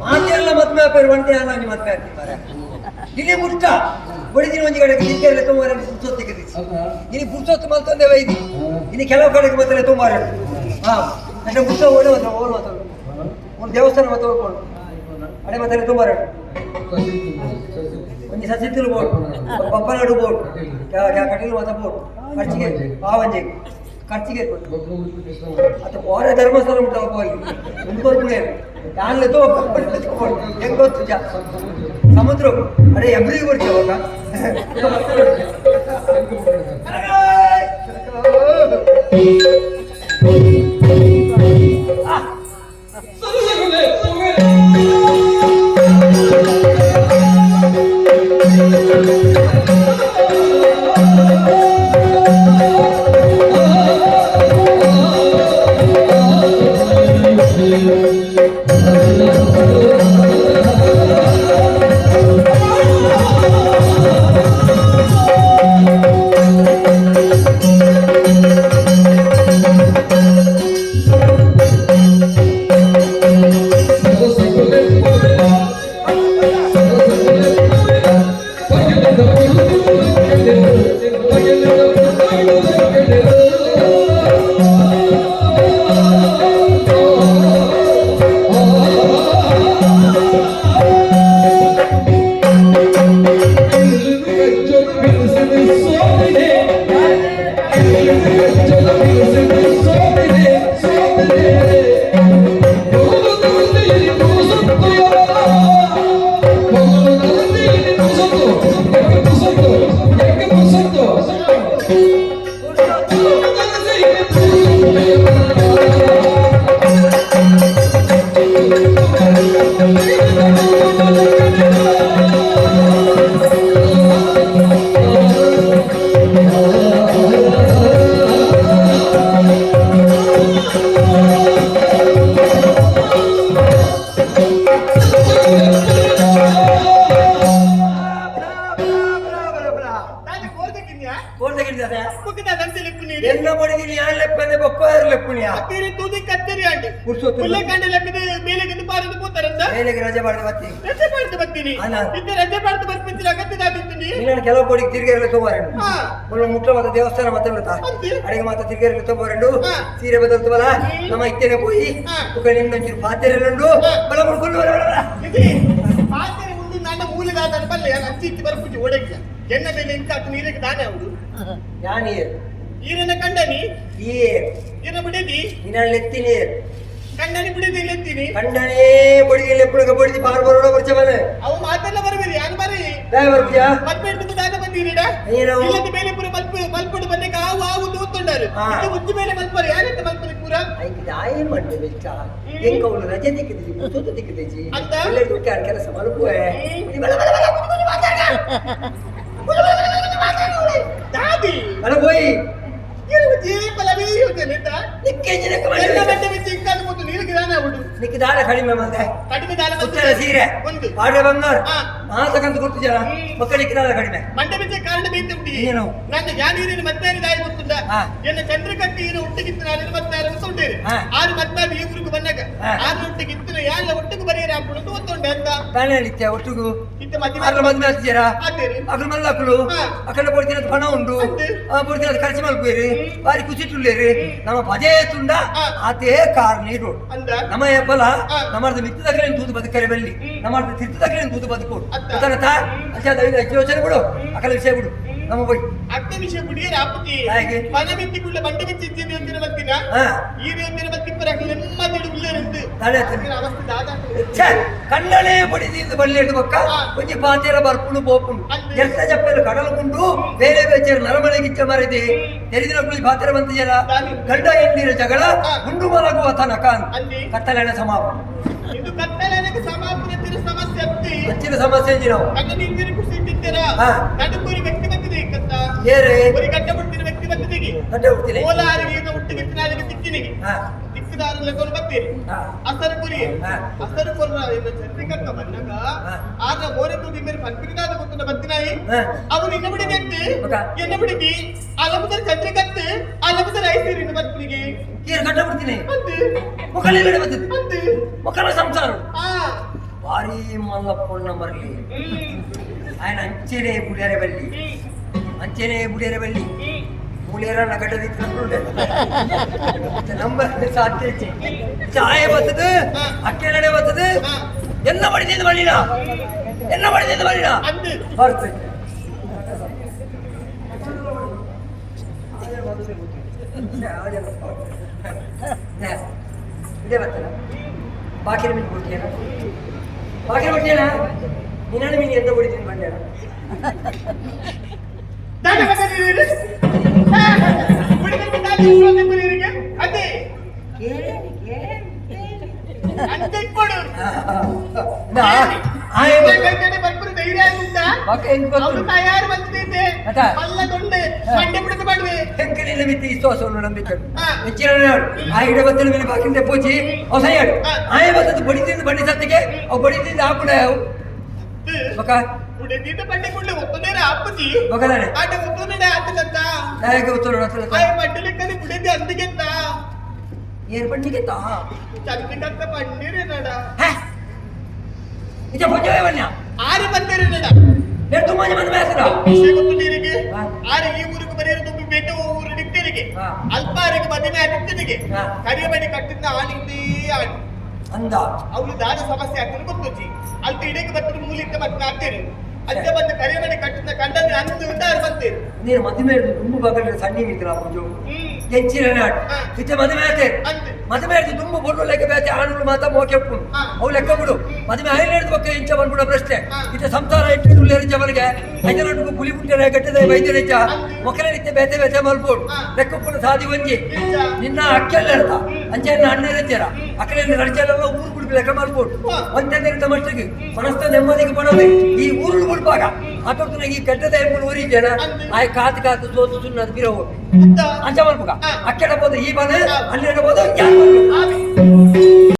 ಮಾತೆಲ್ಲ ಮದ್ಮೆ ಆಪೇರು ಒಂಟೆ ಅಲ್ಲ ನೀವು ಮದ್ಮೆ ಆಗ್ತಿದ್ದಾರೆ. ಇಲ್ಲಿ ಮುಟ್ಟ? ಬಡಿದಿನ ಒಂದು ಕಡೆ ಕಿರಿಕೆಲ್ಲ ತೊಂಬಾರ ಪುರ್ಸೊತ್ತಿಗೆ ತೆಗಿಸಿ ಇಲ್ಲಿ ಪುರ್ಸೊತ್ತು ಮಲ್ತಂದೆ ವೈದಿ. ಇನ್ನು ಕೆಲವು ಕಡೆಗೆ ಬತ್ತಲೆ ತೊಂಬಾರ ಹಾ. ಅಂದ್ರೆ ಮುಟ್ಟ ಓಡಿ ಒಂದು ಓರು ಮಾತಾಡು ಒಂದು ದೇವಸ್ಥಾನ ಮತ್ತೆ ಓಡ್ಕೊಂಡು. ಅಡೆ ಮತ್ತೆ ತೊಂಬಾರ ಒಂದು ಸಸಿತ್ತಿರು ಬೋಟ್ ಪಪ್ಪನಾಡು ಬೋಟ್ ಕಟೀಲು ಮಾತ ಬೋಟ್ ಖರ್ಚಿಗೆ ಪಾವಂಜೆ. ಖರ್ಚಿಗೆ ಕೊಟ್ಟು. ಓರೆ ಧರ್ಮಸ್ಥಳ ಉಂಟು ಹೋಗಿ ಮುಂದುವರ್ಗುಡೆ ಯಾನ್ಲೆ ತೋ ಹೆಂಗ್ ಗೊತ್ತು ಜಾ ಸಮುದ್ರ ಅರೆ ಎಬ್ರಿಗೆ ಬರ್ತೀವಿ ಕಂಡೆಲ್ಲ ಮೇಲೆ ಕಂಡು ಪಾರದು ಕೂತಾರಂತ ಮೇಲೆಗೆ ರಜೆ ಮಾಡಿ ರಜೆ ಮಾಡ್ತಾ ಬತ್ತಿ ಅಲ್ಲ. ಇಂತ ರಜೆ ಮಾಡ್ತಾ ಬರ್ತೀನಿ ಅಗತ್ಯದಾಗಿರ್ತೀನಿ ಇನ್ನೇನು ಕೆಲವು ಕೋಡಿ ತಿರುಗೇರಲು ತಗೋಬಾರಂಡು ಹಾ. ಒಳ್ಳೆ ದೇವಸ್ಥಾನ ಮತ್ತೆ ಬರ್ತಾ ಅಡಿಗೆ ಮಾತ್ರ ತಿರುಗೇರಲು ತಗೋಬಾರಂಡು ಹಾ. ಸೀರೆ ಬದಲ್ತವಲ್ಲ? ನಮ್ಮ ಇತ್ತೇನೆ ಪೋಯಿ ಹಾ. ಪಾತ್ರೆ ಉಂಡು. ಬಲ ಮುಡ್ಕೊಂಡು ಬಲ ಬಲ, ಪಾತ್ರೆ ಮುಂದೆ ನನ್ನ ಮೂಲಗಾದ ಬಲ್ಲೆ ಅಜ್ಜಿ ಇತ್ತು ಬರ್ಪುಜಿ ಓಡಕ್ಕೆ. ಎನ್ನ ಮೇಲೆ ಇಂತ ನೀರಿಗೆ ದಾನೆ ಅವರು ಯಾನೀರ್ ನೀರನ್ನ ಕಂಡನಿ ಈ ನೀರನ್ನ ಬಿಡದಿ ನೀನಲ್ಲಿ ಎತ್ತಿ ಕಂಡನಿ ಬಿಡಿದಿಲ್ಲ ಅಂತೀನಿ ಕಂಡನೇ ಬಡಿದಿಲ್ಲ ಎಪ್ಪಳಗ ಬಡಿದಿ ಬಾರ್ಬರೋಡ ಬರ್ಚವನ ಅವ ಮಾತಲ್ಲ ಬರಬೇಡಿ ಯಾನ್ ಬರಿ ದಯ ಬರ್ತೀಯಾ ಮತ್ತೆ ಬಿಟ್ಟು ದಾನ ಬಂದಿರಿಡ ನೀನು ಇಲ್ಲದ ಮೇಲೆ ಪುರ ಮಲ್ಪ ಮಲ್ಪಡು ಬಂದೆ ಕಾವು ಆವು ತೂತುಂಡರು ಇದು ಉಜ್ಜಿ ಮೇಲೆ ಮಲ್ಪರು ಯಾರಂತ ಮಲ್ಪರು ಪುರ ಐದು ದಾಯಿ ಮಂಡು ಬೆಚ್ಚ ಎಂಗ ಅವಳು ರಜೆ ದಿಕ್ಕಿದ್ದಿ ತೂತು ದಿಕ್ಕಿದ್ದಿ ಅಂತ ಇಲ್ಲ ದುಕ್ಕ ಯಾರ್ ಕೆಲಸ ಮಲ್ಪುವೆ ಬಲ ಬಲ ಬಲ ಕುಂತು ಮಾತಾಡ ಬಲ ಬಲ ಬಲ ಮಾತಾಡ ದಾದಿ ಅಲ್ಲ ಹೋಯಿ ಏನು ಈ ಪಲವಿ ಯೋಜನೆಯಿಂದ ಸಿಗ್ತಾನೆ ಮತ್ತು ನೀರಿಗೆ ದಾನ ಬಿಡು ನಿಕ್ಕೆ ದಾನ ಕಡಿಮೆ ಮತ್ತೆ ಕಡಿಮೆ ದಾನ ಉತ್ತರ ಸೀರೆ. ಒಂದು. ಆಡ ಏನು ಮತ್ತಾರಿ ಗೊತ್ತುಂಡ ಈ ಯಾರ ಮಲ್ಲ ಅಕಡೆ ಪಣ ಉಂಡು ಖರ್ಚು ಮಾಡ್ಬೇರಿ ಬಾರಿ ಖುಷಿ ತುಳ್ಳೇರಿ ನಮ್ಮ ಪದೇ ತುಂಡ. ಆತೇ ಕಾರ್ ನೀಡು ನಮ್ಮ ಬಲ ಹಾ. ನಮ್ಮದು ಮಿತ್ತದಾಗಲೇ ತೂತು ಬದುಕರೆ. ನಮ್ಮದು ತಿರ್ತದಾಗಲೇ ತೂತು ಬದುಕೋಡು ಅತ್ತ. ಗೊತ್ತಾಗತ್ತಾ ಅಚ್ಚಾ ದೈವ ಯೋಚನೆ ಬಿಡು ಅಕಲ ವಿಷಯ ಬಿಡು. நம்ம போய். அடுத்த விஷயம் புரிய ராப்புக்கு பணவெட்டி உள்ள மண்டை வச்சு செஞ்சது வந்து பத்தினா இது வந்து பத்திப்பறாங்க நிம்மதியோட உள்ள இருந்து அவஸ்து தாதா கண்ணலே పడింది ఇది పడలేడు ఒక్క కొంచెం బాధ్యత బర్పులు పోపులు ఎంత చెప్పారు కడలకుంటూ వేరే వేచారు నరమలగిచ్చ మరిది తెలిసినప్పుడు బాధ్యమంత చేయాల గడ్డ ఎండిన జగడ గుండు మనకు అతను అకాన్ కట్టలేన సమాపం వచ్చిన సమస్య ఏం చేయడం ಏರೆ ഒരു കട്ടമുട്ടിന് വ്യക്തി പറ്റത്തേക്ക് ಗಡ್ಡೆ ಹುಡ್ತೀನಿ ಕೋಲಾರಿಗೆ ಹುಟ್ಟಿಗೆತ್ತಿನ ದಿಕ್ಕಿನಿಗೆ ಹಾ. ದಿಕ್ಕಿದಾರಲ್ಲ ಕೊಂಡು ಬರ್ತೀರಿ. ಹಾ. ಅಸರು ಕುರಿಯೇ ಹಾ. ಅಸರು ಕೊಲ್ಲ ಚಂದ್ರಿಕಕ್ಕ ಬಂದಾಗ ಹಾ. ಆಗ ಓರೆ ತೂಗಿ ಮೇಲೆ ಪಂಪಿರಿದಾದ ಗೊತ್ತಿನ ಬರ್ತಿನಾಯಿ ಹಾ. ಅವನು ಎನ್ನ ಬಿಡಿದಿ ಆ ಲಂಬದ ಚಂದ್ರಿಕತ್ತೆ ಆ ಲಂಬದ ಐಸಿರಿ ಇನ್ನು ಬರ್ತಿನಿಗೆ ಏರ್ ಗಡ್ಡೆ ಹುಡ್ತೀನಿ ಬಂದು. ಮುಖಲಿ ಬೇಡ ಬಂದಿದ್ದು. ಸಂಸಾರ. ಆ ಭಾರಿ ಮಲ್ಲಪ್ಪಣ್ಣ ಬರಲಿ ಹ್ಮ್. ఆయన అంచెనే పుడారే ಅಂಚೆನೆ ಬುಡಿಯರ ಬಲ್ಲಿ ಮೂಲಿಯರನ್ನ ಕಟ್ಟದಿ நம்ம சாத்திருச்சு சாய பார்த்தது அக்கேனடை பார்த்தது என்ன படி செய்து பண்ணிடா என்ன படி செய்து பண்ணிடா பார்த்து ಇದೇ ಬರ್ತಾರ ಬಾಕಿರ ಮೀನು ಕೊಡ್ತೀಯ ಬಾಕಿರ ಕೊಡ್ತೀಯಣ್ಣ ನೀನಾದ ಮೀನು ಎಂತ ಕೊಡ್ತೀನಿ ಬಂದ್ಯಾರ ತಯಾರು ಬಂದಿದ್ದೆ ಅದ? ಮಲ್ಲಗೊಂಡೆ ಮಂಡೆ ಬಿಡದ ಮಾಡುವೆ ಹೆಂಕಲಿಲ್ಲ ಮಿತ್ತಿ ವಿಶ್ವಾಸವನ್ನು ನಂಬಿಕೆ ಹಾ. ಹೆಚ್ಚಿನ ಆ ಗಿಡ ಬತ್ತಲ ಮೇಲೆ ಬಾಕಿಂದ ಪೂಜಿ ಅವು ಸೈಯಾಡು ಹಾ. ಆಯ ಬತ್ತದ ಬಡಿದಿಂದ ಬಂಡಿ ಸತ್ತಿಗೆ ಅವು ಬಡಿದಿಂದ ಹಾಕುಡ ಅವು ಬಕ ಉಳಿದಿದ್ದ ಬಂಡೆ ಕೊಡ್ಲೆ ಒತ್ತನೇರ ಅಪ್ಪಜಿ ಬಕದಾನೆ ಆಟ ಒತ್ತನೇರ ಆತದಂತ ನಾಯಕ ಉತ್ತರ ಹತ್ರ ಆಯ ಬಂಡಲೆಕ್ಕಲ್ಲಿ ಬಿಡದೆ ಅಂದಿಗೆಂತ? ಏನ್ ಬಂಡಿಗೆ ತಾ ಚಂದಿಕಂತ ಬಂದಿರೆ ನಡ ಇದ ಪೂಜೆ ಬನ್ಯ ಆರು నేను ಈ ಊರಿಗೆ ಬರೆಯೋದು ತುಂಬ ಬೇಟ ಊರು ನಿಟ್ಟಿರಿಗೆ. ಹಾ. ಅಲ್ಪಾರಿಗೆ ಮದುವೆ ನಿಟ್ಟಿರಿಗೆ. ಹಾ. ಕರಿಯಬಡಿ ಕಟ್ಟಿದ್ದ ಆಳಿಂದೇ ಆಡಿ ಅಂದ. ಅವಳು ದಾದ ಸಮಸ್ಯೆ ಆಗ್ತದೆ ಗೊತ್ತುಜ್ಜಿ. ಅಲ್ಲಿ ಇಡಕ್ಕೆ ಬರ್ತದೆ ಮೂಲಿಂದ ಮತ್ತೆ ಆಗ್ತೇನೆ ಅಜ್ಜ ಕರಿಯಮನೆ ಕಟ್ಟಿದ ಕಟ್ಟಿದ್ದ ಕಂಡಂದ್ರೆ ಅಂದು ಉಂಟಾರು ಬಂತೇನೆ ನೀನು ಮದುವೆ ತುಂಬ ಬಗ್ಗೆ ಸಣ್ಣ ಮಿತ್ರ ಪೂಜು ಹೆಚ್ಚಿನ ನಾಡು. ಇತ್ತೆ ಮದುವೆ ಮದುವೆ ಆಯ್ತು ತುಂಬ ಬೊಡ್ಡು ಲೆಕ್ಕ ಬೇತೆ ಆಣುಗಳು ಮಾತ ಮೋಕೆ ಅವು ಲೆಕ್ಕ ಬಿಡು. ಮದುವೆ ಹಿಡಿದು ಪಕ್ಕ ಇಂಚ ಬಂದ್ಬಿಡ ಪ್ರಶ್ನೆ. ಇತ್ತೆ ಸಂಸಾರ ಇಟ್ಟು ಉಳ್ಳೇರಿಂಚವನಿಗೆ ಗುಲಿ ಪುಲಿ ಪುಟ್ಟನೆ ವೈದ್ಯರ ಹೆಚ್ಚ ಮೊಕ್ಕಲ ನಿತ್ಯ ಬೇತೆ ಬೇತೆ ಮಲ್ಬೋಡು ಲೆಕ್ಕ ಲೆಕ್ಕಪ್ಪನ ಸಾಧಿ ಒಂಜಿ. ನಿನ್ನ ಅಕ್ಕಲ್ಲ ಇರ್ತ. ಅಂಚೆನ್ನ ಅಣ್ಣ ಇರ್ತೀರ. ಅಕ್ಕಡೆ ನಡ್ಚೆಲ್ಲ ಊರು ಬಿಡ್ಬೇಕು ಲೆಕ್ಕ ಮಾಡ್ಬೋದು ಒಂದೇ ಮಟ್ಟಿಗೆ ಮನಸ್ಸ ನೆಮ್ಮದಿಗೆ ಪಡೋದು ಈ ಊರು ಬಿಡ್ಪಾಗ. అప్పుడు ఈ గడ్డ దైవం ఊరించాను ఆయన కాదు కాదు చూస్తున్నది మీరు అంచవల్పుగా అక్కడ పోతే ఈ పని అన్ని పోతే